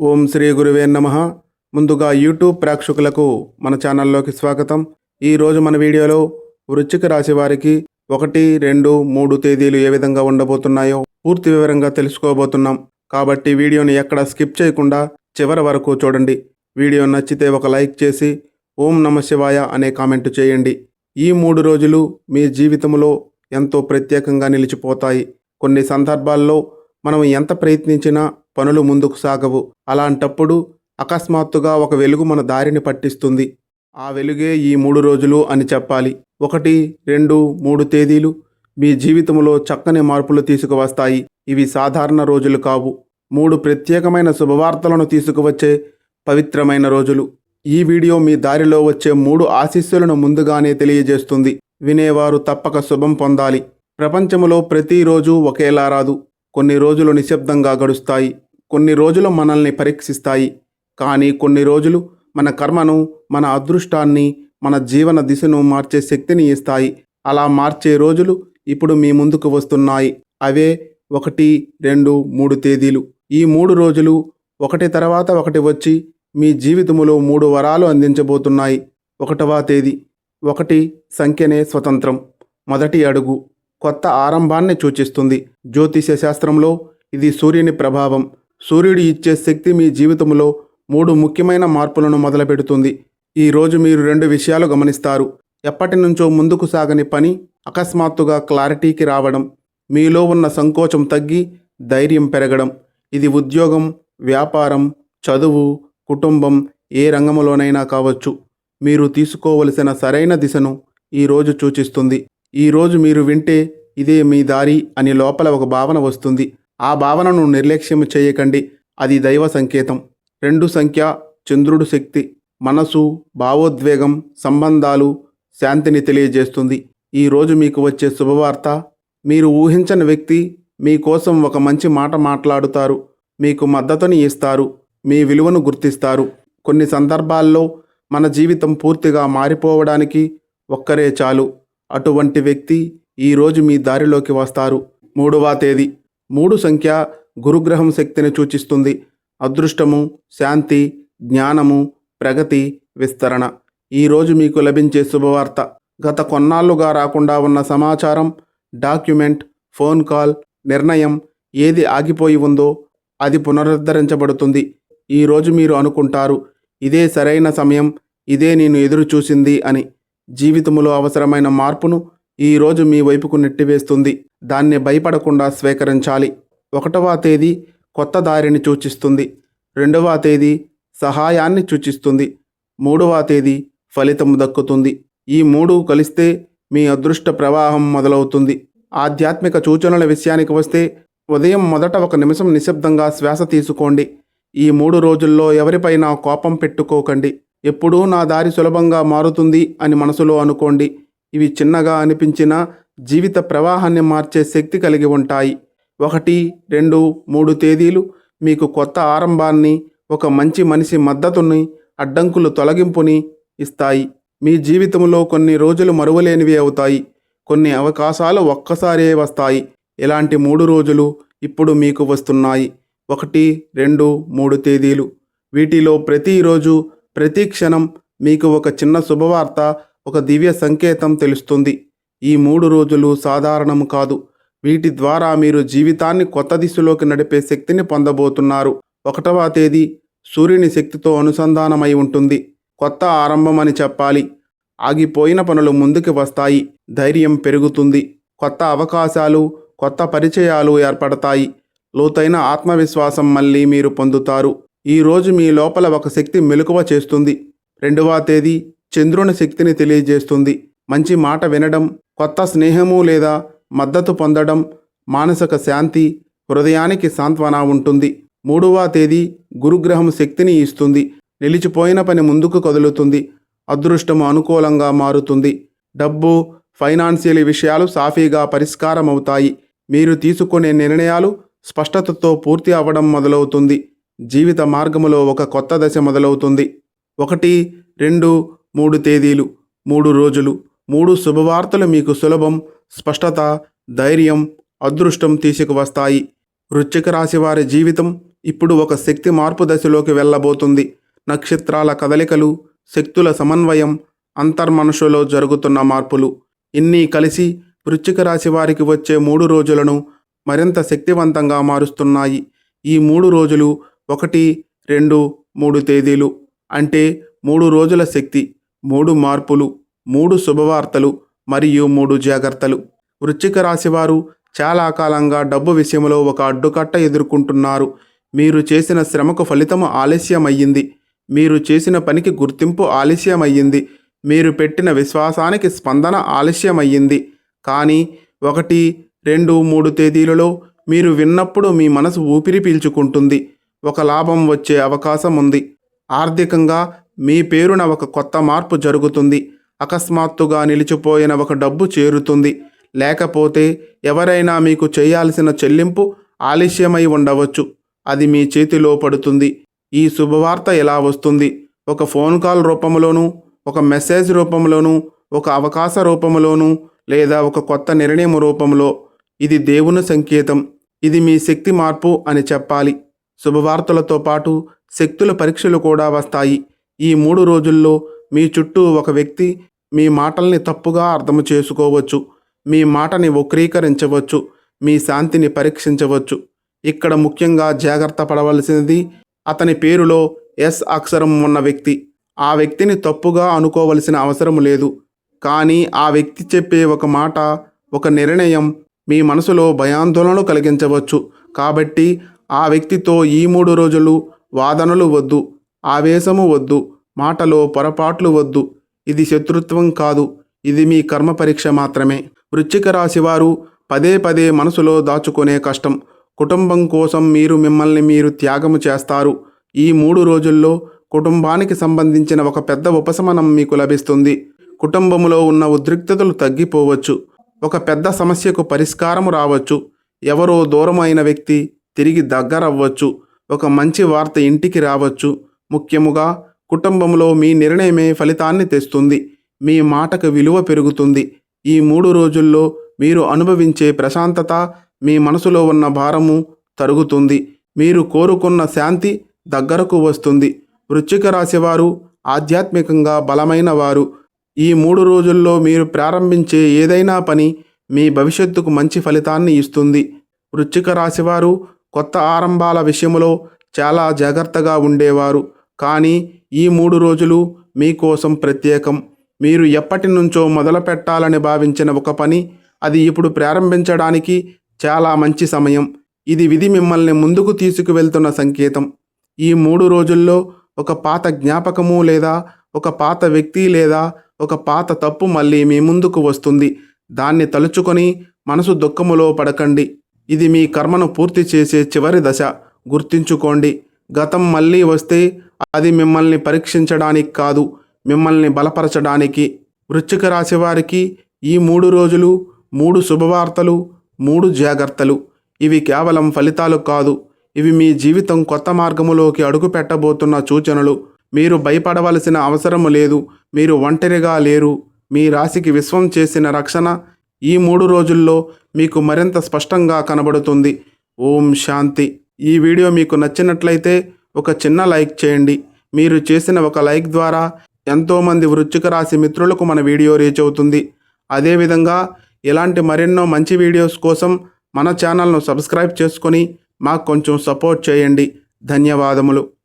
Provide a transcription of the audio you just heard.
ఓం శ్రీ గురువే నమ. ముందుగా యూట్యూబ్ ప్రేక్షకులకు మన ఛానల్లోకి స్వాగతం. ఈరోజు మన వీడియోలో వృశ్చిక రాశి వారికి ఒకటి రెండు మూడు తేదీలు ఏ విధంగా ఉండబోతున్నాయో పూర్తి వివరంగా తెలుసుకోబోతున్నాం. కాబట్టి వీడియోని ఎక్కడ స్కిప్ చేయకుండా చివరి వరకు చూడండి. వీడియో నచ్చితే ఒక లైక్ చేసి ఓం నమ శివాయ అనే కామెంట్ చేయండి. ఈ మూడు రోజులు మీ జీవితంలో ఎంతో ప్రత్యేకంగా నిలిచిపోతాయి. కొన్ని సందర్భాల్లో మనం ఎంత ప్రయత్నించినా పనులు ముందుకు సాగవు. అలాంటప్పుడు అకస్మాత్తుగా ఒక వెలుగు మన దారిని పట్టిస్తుంది. ఆ వెలుగే ఈ మూడు రోజులు అని చెప్పాలి. ఒకటి రెండు మూడు తేదీలు మీ జీవితంలో చక్కని మార్పులు తీసుకువస్తాయి. ఇవి సాధారణ రోజులు కావు. మూడు ప్రత్యేకమైన శుభవార్తలను తీసుకువచ్చే పవిత్రమైన రోజులు. ఈ వీడియో మీ దారిలో వచ్చే మూడు ఆశీస్సులను ముందుగానే తెలియజేస్తుంది. వినేవారు తప్పక శుభం పొందాలి. ప్రపంచంలో ప్రతిరోజు ఒకేలా రాదు. కొన్ని రోజులు నిశ్శబ్దంగా గడుస్తాయి కొన్ని రోజులు మనల్ని పరీక్షిస్తాయి. కానీ కొన్ని రోజులు మన కర్మను మన అదృష్టాన్ని మన జీవన దిశను మార్చే శక్తిని ఇస్తాయి. అలా మార్చే రోజులు ఇప్పుడు మీ ముందుకు వస్తున్నాయి. అవే ఒకటి రెండు మూడు తేదీలు. ఈ మూడు రోజులు ఒకటి తర్వాత ఒకటి వచ్చి మీ జీవితములో మూడు వరాలు అందించబోతున్నాయి. ఒకటవ తేదీ. ఒకటి సంఖ్యనే స్వతంత్రం. మొదటి అడుగు. కొత్త ఆరంభాన్ని సూచిస్తుంది. జ్యోతిష శాస్త్రంలో ఇది సూర్యుని ప్రభావం. సూర్యుడు ఇచ్చే శక్తి మీ జీవితంలో మూడు ముఖ్యమైన మార్పులను మొదలుపెడుతుంది. ఈరోజు మీరు రెండు విషయాలు గమనిస్తారు. ఎప్పటి నుంచో ముందుకు సాగని పని అకస్మాత్తుగా క్లారిటీకి రావడం మీలో ఉన్న సంకోచం తగ్గి ధైర్యం పెరగడం. ఇది ఉద్యోగం వ్యాపారం చదువు కుటుంబం ఏ రంగంలోనైనా కావచ్చు. మీరు తీసుకోవలసిన సరైన దిశను ఈరోజు సూచిస్తుంది. ఈరోజు మీరు వింటే ఇదే మీ దారి అని లోపల ఒక భావన వస్తుంది. ఆ భావనను నిర్లక్ష్యం చేయకండి. అది దైవ సంకేతం. రెండు సంఖ్య చంద్రుడు శక్తి మనసు భావోద్వేగం సంబంధాలు శాంతిని తెలియజేస్తుంది. ఈరోజు మీకు వచ్చే శుభవార్త మీరు ఊహించని వ్యక్తి మీకోసం ఒక మంచి మాట మాట్లాడుతారు. మీకు మద్దతుని ఇస్తారు. మీ విలువను గుర్తిస్తారు. కొన్ని సందర్భాల్లో మన జీవితం పూర్తిగా మారిపోవడానికి ఒక్కరే చాలు. అటువంటి వ్యక్తి ఈరోజు మీ దారిలోకి వస్తారు. మూడవ తేదీ. మూడు సంఖ్య గురుగ్రహం శక్తిని సూచిస్తుంది. అదృష్టము శాంతి జ్ఞానము ప్రగతి విస్తరణ. ఈరోజు మీకు లభించే శుభవార్త. గత కొన్నాళ్ళుగా రాకుండా ఉన్న సమాచారం డాక్యుమెంట్ ఫోన్ కాల్ నిర్ణయం ఏది ఆగిపోయి ఉందో అది పునరుద్ధరించబడుతుంది. ఈరోజు మీరు అనుకుంటారు ఇదే సరైన సమయం ఇదే నేను ఎదురు చూసింది అని. జీవితములో అవసరమైన మార్పును ఈరోజు మీ వైపుకు నెట్టివేస్తుంది. దాన్ని భయపడకుండా స్వీకరించాలి. ఒకటవ తేదీ కొత్త దారిని సూచిస్తుంది. రెండవ తేదీ సహాయాన్ని సూచిస్తుంది. మూడవ తేదీ ఫలితం దక్కుతుంది. ఈ మూడు కలిస్తే మీ అదృష్ట ప్రవాహం మొదలవుతుంది. ఆధ్యాత్మిక సూచనల విషయానికి వస్తే ఉదయం మొదట ఒక నిమిషం నిశ్శబ్దంగా శ్వాస తీసుకోండి. ఈ మూడు రోజుల్లో ఎవరిపైనా కోపం పెట్టుకోకండి. ఎప్పుడూ నా దారి సులభంగా మారుతుంది అని మనసులో అనుకోండి. ఇవి చిన్నగా అనిపించినా జీవిత ప్రవాహాన్ని మార్చే శక్తి కలిగి ఉంటాయి. ఒకటి రెండు మూడు తేదీలు మీకు కొత్త ఆరంభాన్ని ఒక మంచి మనిషి మద్దతుని అడ్డంకులు తొలగింపుని ఇస్తాయి. మీ జీవితంలో కొన్ని రోజులు మరువలేనివి అవుతాయి. కొన్ని అవకాశాలు ఒక్కసారే వస్తాయి. ఇలాంటి మూడు రోజులు ఇప్పుడు మీకు వస్తున్నాయి. ఒకటి రెండు మూడు తేదీలు. వీటిలో ప్రతిరోజు ప్రతి క్షణం మీకు ఒక చిన్న శుభవార్త ఒక దివ్య సంకేతం తెలుస్తుంది. ఈ మూడు రోజులు సాధారణం కాదు. వీటి ద్వారా మీరు జీవితాన్ని కొత్త దిశలోకి నడిపే శక్తిని పొందబోతున్నారు. ఒకటవ తేదీ సూర్యుని శక్తితో అనుసంధానమై ఉంటుంది. కొత్త ఆరంభం అని చెప్పాలి. ఆగిపోయిన పనులు ముందుకు వస్తాయి. ధైర్యం పెరుగుతుంది. కొత్త అవకాశాలు కొత్త పరిచయాలు ఏర్పడతాయి. లోతైన ఆత్మవిశ్వాసం మళ్ళీ మీరు పొందుతారు. ఈరోజు మీ లోపల ఒక శక్తి మెలకువ చేస్తుంది. రెండవ తేదీ చంద్రుని శక్తిని తెలియజేస్తుంది. మంచి మాట వినడం కొత్త స్నేహము లేదా మద్దతు పొందడం మానసిక శాంతి హృదయానికి సాంత్వన ఉంటుంది. మూడవ తేదీ గురుగ్రహం శక్తిని ఇస్తుంది. నిలిచిపోయిన పని ముందుకు కదులుతుంది. అదృష్టము అనుకూలంగా మారుతుంది. డబ్బు ఫైనాన్షియల్ విషయాలు సాఫీగా పరిష్కారం అవుతాయి మీరు తీసుకునే నిర్ణయాలు స్పష్టతతో పూర్తి అవ్వడం మొదలవుతుంది. జీవిత మార్గములో ఒక కొత్త దశ మొదలవుతుంది. ఒకటి రెండు మూడు తేదీలు మూడు రోజులు మూడు శుభవార్తలు మీకు సులభం స్పష్టత ధైర్యం అదృష్టం తీసుకువస్తాయి. వృశ్చిక రాశి వారి జీవితం ఇప్పుడు ఒక శక్తి మార్పు దశలోకి వెళ్ళబోతుంది. నక్షత్రాల కదలికలు శక్తుల సమన్వయం అంతర్మనుషులో జరుగుతున్న మార్పులు. ఇన్ని కలిసి వృశ్చిక రాశి వారికి వచ్చే మూడు రోజులను మరింత శక్తివంతంగా మారుస్తున్నాయి. ఈ మూడు రోజులు ఒకటి రెండు మూడు తేదీలు అంటే మూడు రోజుల శక్తి మూడు మార్పులు మూడు శుభవార్తలు మరియు మూడు జాగ్రత్తలు. వృశ్చిక రాశివారు చాలా కాలంగా డబ్బు విషయంలో ఒక అడ్డుకట్ట ఎదుర్కొంటున్నారు. మీరు చేసిన శ్రమకు ఫలితము ఆలస్యమయ్యింది. మీరు చేసిన పనికి గుర్తింపు ఆలస్యమయ్యింది. మీరు పెట్టిన విశ్వాసానికి స్పందన ఆలస్యమయ్యింది. కానీ ఒకటి రెండు మూడు తేదీలలో మీరు విన్నప్పుడు మీ మనసు ఊపిరి పీల్చుకుంటుంది. ఒక లాభం వచ్చే అవకాశం ఉంది ఆర్థికంగా మీ పేరున ఒక కొత్త మార్పు జరుగుతుంది. అకస్మాత్తుగా నిలిచిపోయిన ఒక డబ్బు చేరుతుంది. లేకపోతే ఎవరైనా మీకు చేయాల్సిన చెల్లింపు ఆలస్యమై ఉండవచ్చు. అది మీ చేతిలో పడుతుంది. ఈ శుభవార్త ఎలా వస్తుంది? ఒక ఫోన్ కాల్ రూపంలోనూ ఒక మెసేజ్ రూపంలోనూ ఒక అవకాశ రూపంలోనూ లేదా ఒక కొత్త నిర్ణయం రూపంలో. ఇది దేవుని సంకేతం. ఇది మీ శక్తి మార్పు అని చెప్పాలి. శుభవార్తలతో పాటు శక్తుల పరీక్షలు కూడా వస్తాయి. ఈ మూడు రోజుల్లో మీ చుట్టూ ఒక వ్యక్తి మీ మాటల్ని తప్పుగా అర్థం చేసుకోవచ్చు. మీ మాటని వక్రీకరించవచ్చు. మీ శాంతిని పరీక్షించవచ్చు. ఇక్కడ ముఖ్యంగా జాగ్రత్త పడవలసినది అతని పేరులో ఎస్ అక్షరం ఉన్న వ్యక్తి. ఆ వ్యక్తిని తప్పుగా అనుకోవలసిన అవసరం లేదు. కానీ ఆ వ్యక్తి చెప్పే ఒక మాట ఒక నిర్ణయం మీ మనసులో భయాందోళనలు కలిగించవచ్చు. కాబట్టి ఆ వ్యక్తితో ఈ మూడు రోజులు వాదనలు వద్దు ఆవేశము వద్దు మాటలో పొరపాట్లు వద్దు. ఇది శత్రుత్వం కాదు ఇది మీ కర్మ పరీక్ష మాత్రమే. వృశ్చిక రాశి వారు పదే పదే మనసులో దాచుకునే కష్టం. కుటుంబం కోసం మీరు మిమ్మల్ని మీరు త్యాగము చేస్తారు. ఈ మూడు రోజుల్లో కుటుంబానికి సంబంధించిన ఒక పెద్ద ఉపశమనం మీకు లభిస్తుంది. కుటుంబంలో ఉన్న ఉద్రిక్తతలు తగ్గిపోవచ్చు. ఒక పెద్ద సమస్యకు పరిష్కారము రావచ్చు. ఎవరో దూరమైన వ్యక్తి తిరిగి దగ్గరవ్వచ్చు. ఒక మంచి వార్త ఇంటికి రావచ్చు. ముఖ్యముగా కుటుంబంలో మీ నిర్ణయమే ఫలితాన్ని తెస్తుంది. మీ మాటకు విలువ పెరుగుతుంది. ఈ మూడు రోజుల్లో మీరు అనుభవించే ప్రశాంతత మీ మనసులో ఉన్న భారము తరుగుతుంది. మీరు కోరుకున్న శాంతి దగ్గరకు వస్తుంది. వృశ్చిక రాశివారు ఆధ్యాత్మికంగా బలమైన వారు. ఈ మూడు రోజుల్లో మీరు ప్రారంభించే ఏదైనా పని మీ భవిష్యత్తుకు మంచి ఫలితాన్ని ఇస్తుంది. వృశ్చిక రాశివారు కొత్త ఆరంభాల విషయంలో చాలా జాగ్రత్తగా ఉండేవారు. కానీ ఈ మూడు రోజులు మీకోసం ప్రత్యేకం. మీరు ఎప్పటి నుంచో మొదలు పెట్టాలని భావించిన ఒక పని అది ఇప్పుడు ప్రారంభించడానికి చాలా మంచి సమయం. ఇది విధి మిమ్మల్ని ముందుకు తీసుకువెళ్తున్న సంకేతం. ఈ మూడు రోజుల్లో ఒక పాత జ్ఞాపకము లేదా ఒక పాత వ్యక్తి లేదా ఒక పాత తప్పు మళ్ళీ మీ ముందుకు వస్తుంది. దాన్ని తలుచుకొని మనసు దుఃఖములో పడకండి. ఇది మీ కర్మను పూర్తి చేసే చివరి దశ. గుర్తించుకోండి గతం మళ్ళీ వస్తే అది మిమ్మల్ని పరీక్షించడానికి కాదు మిమ్మల్ని బలపరచడానికి. వృశ్చిక రాశి వారికి ఈ మూడు రోజులు మూడు శుభవార్తలు మూడు జాగ్రత్తలు. ఇవి కేవలం ఫలితాలు కాదు ఇవి మీ జీవితం కొత్త మార్గములోకి అడుగు పెట్టబోతున్న సూచనలు. మీరు భయపడవలసిన అవసరం లేదు మీరు ఒంటరిగా లేరు. మీ రాశికి విశ్వం చేసిన రక్షణ ఈ మూడు రోజుల్లో మీకు మరింత స్పష్టంగా కనబడుతుంది. ఓం శాంతి. ఈ వీడియో మీకు నచ్చినట్లయితే ఒక చిన్న లైక్ చేయండి. మీరు చేసిన ఒక లైక్ ద్వారా ఎంతోమంది వృశ్చిక రాశి మిత్రులకు మన వీడియో రీచ్ అవుతుంది. అదేవిధంగా ఇలాంటి మరెన్నో మంచి వీడియోస్ కోసం మన ఛానల్ను సబ్స్క్రైబ్ చేసుకొని మాకు కొంచెం సపోర్ట్ చేయండి. ధన్యవాదములు.